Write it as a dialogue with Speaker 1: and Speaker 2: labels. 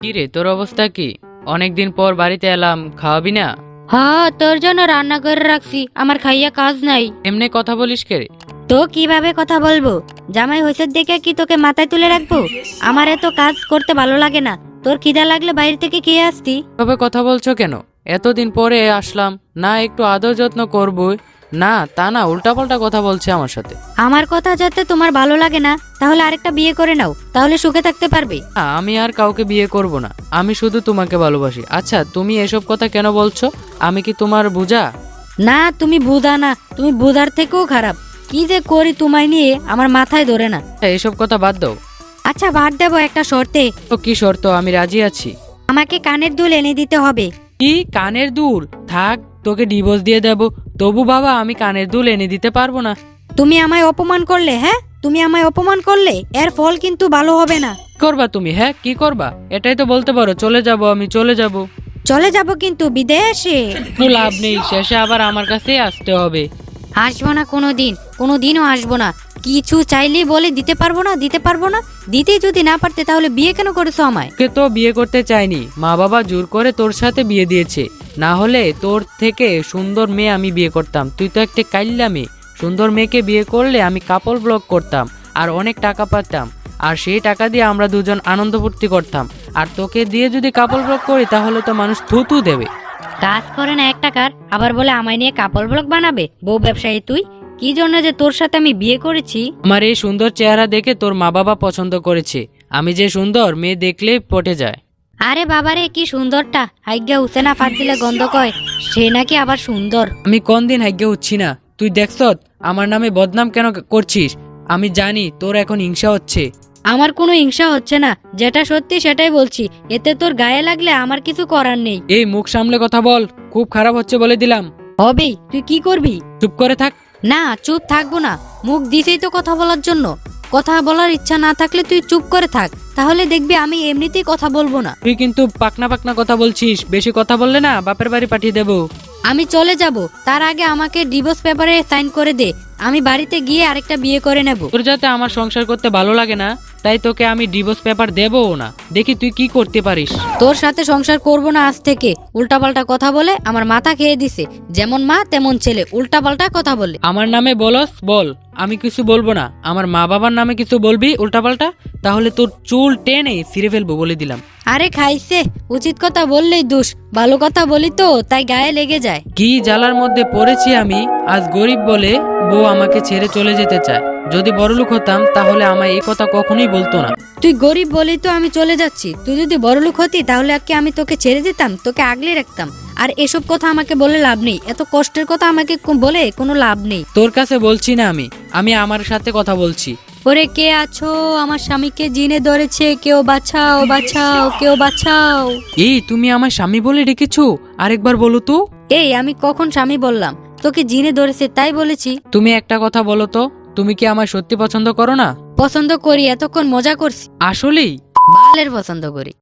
Speaker 1: কি রে তোর অবস্থা কি? অনেকদিন পর বাড়িতে এলাম খাওয়াবি না?
Speaker 2: হ্যাঁ তোর জন্য রান্না করে রাখছি আমার খাইয়া কাজ নাই।
Speaker 1: এমনি কথা বলিস কে রে?
Speaker 2: তো কীভাবে কথা বলব? জামাই হয়েছে দেখে কি তোকে মাথায় তুলে রাখব? আমার এত কাজ করতে ভালো লাগে না। তোর খিদা লাগলে বাইরে থেকে খেয়ে আসতি।
Speaker 1: তবে কথা বলছো কেন? এতদিন পরে আসলাম না একটু আদর যত্ন করব না তা না উল্টাপাল্টা কথা বলছে আমার সাথে।
Speaker 2: আমার কথা যাতে তোমার ভালো লাগে না তাহলে আরেকটা বিয়ে করে নাও তাহলে সুখে থাকতে পারবে।
Speaker 1: না, আমি আর কাউকে বিয়ে করব না আমি শুধু তোমাকে ভালোবাসি। আচ্ছা তুমি এসব কথা কেন বলছো? আমি কি তোমার বুঝা
Speaker 2: না তুমি বুধা না তুমি বুধার থেকেও খারাপ। কি যে করি তোমায় নিয়ে আমার মাথায় ধরে না।
Speaker 1: এসব কথা বাদ দাও।
Speaker 2: আচ্ছা বাদ দেবো একটা শর্তে।
Speaker 1: তো কি শর্ত? আমি রাজি আছি।
Speaker 2: আমাকে কানের দুল এনে দিতে হবে।
Speaker 1: কি? কানের দুল? থাক তোকে ডিভোর্স দিয়ে দেব। তবু বাবা আমি কানের দুল এনে দিতে পারব না।
Speaker 2: তুমি আমায় অপমান করলে হ্যাঁ? তুমি আমায় অপমান করলে এর ফল কিন্তু ভালো হবে না।
Speaker 1: কি করবা তুমি হ্যাঁ? কি করবা? এটাই তো বলতে পারো চলে যাব আমি চলে যাব।
Speaker 2: চলে যাব কিন্তু বিদেশে।
Speaker 1: কোনো লাভ নেই শেষে আবার আমার কাছেই আসতে হবে।
Speaker 2: আসব না কোনো দিন কোনো দিনও আসব না। কিছু চাইলেই বলে দিতে পারব না দিতে পারব না। দিতে যদি না পারতে তাহলে বিয়ে কেন করেছ আমায়?
Speaker 1: তোকে তো বিয়ে করতে চাইনি মা বাবা জোর করে তোর সাথে বিয়ে দিয়েছে। না হলে তোর থেকে সুন্দর মেয়ে আমি বিয়ে করতাম। তুই তো একটা কাইল্লা মেয়ে। সুন্দর মেয়েকে বিয়ে করলে আমি কাপড় ব্লক করতাম আর অনেক টাকা পাতাম আর সেই টাকা দিয়ে আমরা দুজন আনন্দ ফুর্তি করতাম। আর তোকে দিয়ে যদি কাপড় ব্লক করি তাহলে তো মানুষ থুতু দেবে।
Speaker 2: কাজ করে না এক টাকার আবার বলে আমায় নিয়ে কাপড় ব্লক বানাবে? বউ ব্যবসায়ী তুই? কি জন্য যে তোর সাথে আমি বিয়ে করেছি?
Speaker 1: আমার এই সুন্দর চেহারা দেখে তোর মা বাবা পছন্দ করেছে। আমি যে সুন্দর মেয়ে দেখলেই পটে যায়।
Speaker 2: আরে বাবারে কি সুন্দরটা। হাইগা উসেনা ফাট দিলে গন্ধ কয় সে নাকি আবার সুন্দর।
Speaker 1: আমি কোন দিন হাইগে উঠছি না। তুই দেখছ আমার নামে বদনাম কেন করছিস? আমি জানি তোর এখন হিংসা হচ্ছে।
Speaker 2: আমার কোনো হিংসা হচ্ছে না। যেটা সত্যি সেটাই বলছি। এতে তোর গায়ে লাগলে আমার কিছু করার নেই।
Speaker 1: এই মুখ সামলে কথা বল খুব খারাপ হচ্ছে বলে দিলাম।
Speaker 2: হবেই তুই কি করবি?
Speaker 1: চুপ করে থাক।
Speaker 2: না চুপ থাকব না। মুখ দিছেই তো কথা বলার জন্য। কথা বলার ইচ্ছা না থাকলে তুই চুপ করে থাক তাহলে দেখবি আমি এমনিতেই কথা বলব না।
Speaker 1: তুই কিন্তু পাকনা পাকনা কথা বলছিস বেশি কথা বললে না বাপের বাড়ি পাঠিয়ে দেবো।
Speaker 2: আমি চলে যাব তার আগে আমাকে ডিভোর্স পেপারে সাইন করে দে আমি বাড়িতে গিয়ে আরেকটা বিয়ে করে নেব।
Speaker 1: তোর যাতে আমার সংসার করতে ভালো লাগে না তাই তোকে আমি ডিভোর্স পেপার দেবো না। দেখি তুই কি করতে পারিস।
Speaker 2: তোর সাথে সংসার করব না আজ থেকে। উল্টাপাল্টা কথা বলে আমার মাথা খেয়ে দিছে। যেমন মা তেমন ছেলে। উল্টাপাল্টা কথা বলে।
Speaker 1: আমার নামে বলস বল। আমি কিছু বলব না। আমার মা বাবার নামে কিছু বলবি উল্টাপাল্টা? তাহলে তোর চুল টেনে ছিঁড়ে ফেলব বলে দিলাম।
Speaker 2: আরে খাইছে। উচিত কথা বললেই দোষ। ভালো কথা বলি তো তাই গায়ে লেগে যায়।
Speaker 1: কি জ্বালার মধ্যে পড়েছি আমি? আজ গরিব বলে বউ আমাকে ছেড়ে চলে যেতে চায়। যদি বড়লোক হতাম তাহলে আমায় এই কথা কখনোই বলতো না।
Speaker 2: তুই গরিব বলি তো আমি চলে যাচ্ছি। তুই যদি বড়লোক হতি তাহলে কি আমি তোকে ছেড়ে দিতাম তোকে আগলে রাখতাম। আর এসব কথা আমাকে বলে লাভ নেই। এত কষ্টের কথা আমাকে বলে কোনো লাভ নেই।
Speaker 1: তোর কাছে বলছি না আমি। আমি আমার সাথে কথা বলছি।
Speaker 2: ওরে কে আছো? আমার স্বামীকে জিনে ধরেছে। কেউ বাঁচাও বাঁচাও কেউ বাঁচাও।
Speaker 1: এই তুমি আমার স্বামী বলে ডেকেছো? আরেকবার বলো তো।
Speaker 2: এই আমি কখন স্বামী বললাম? তোকে জিনে ধরেছে তাই বলেছি।
Speaker 1: তুমি একটা কথা বলো তো। তুমি কি আমার সত্যি পছন্দ করো না?
Speaker 2: পছন্দ করি এতক্ষণ মজা করছি।
Speaker 1: আসলেই?
Speaker 2: বালের পছন্দ করি।